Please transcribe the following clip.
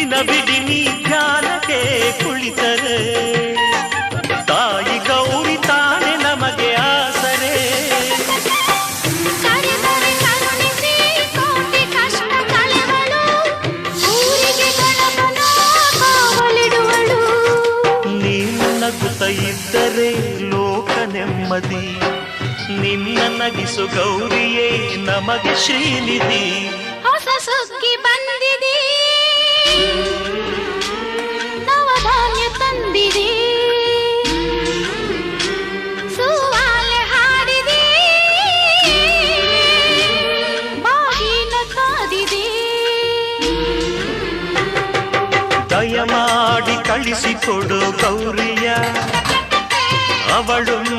ದಿನ ಬಿಡಿ ನೀ ಧ್ಯಾನಕ್ಕೆ ಕುಳಿತರೆ. ತಾಯಿ ಗೌರಿ ತಾನೆ ನಮಗೆ ಆಸರೆ. ನೀನು ನಗುತ್ತ ಇದ್ದರೆ ಲೋಕ ನೆಮ್ಮದಿ. ನಿನ್ನ ನಗಿಸು ಗೌರಿಯೇ ನಮಗೆ ಶ್ರೀನಿಧಿ. ಹೊಸ ಸುಕ್ಕಿ ಬಂದಿದೆ. ನವಧಾನ್ಯ ತಂದಿದೆ ಸುವಾಲೆ ಹಾಡಿದೆ ಬಾಗಿನ ಕಾದಿದೆ ದಯಮಾಡಿ ಕಳಿಸಿಕೊಡು ಗೌರಿಯ ಅವಳೊಮ್ಮೆ ನೋಡಲವಳ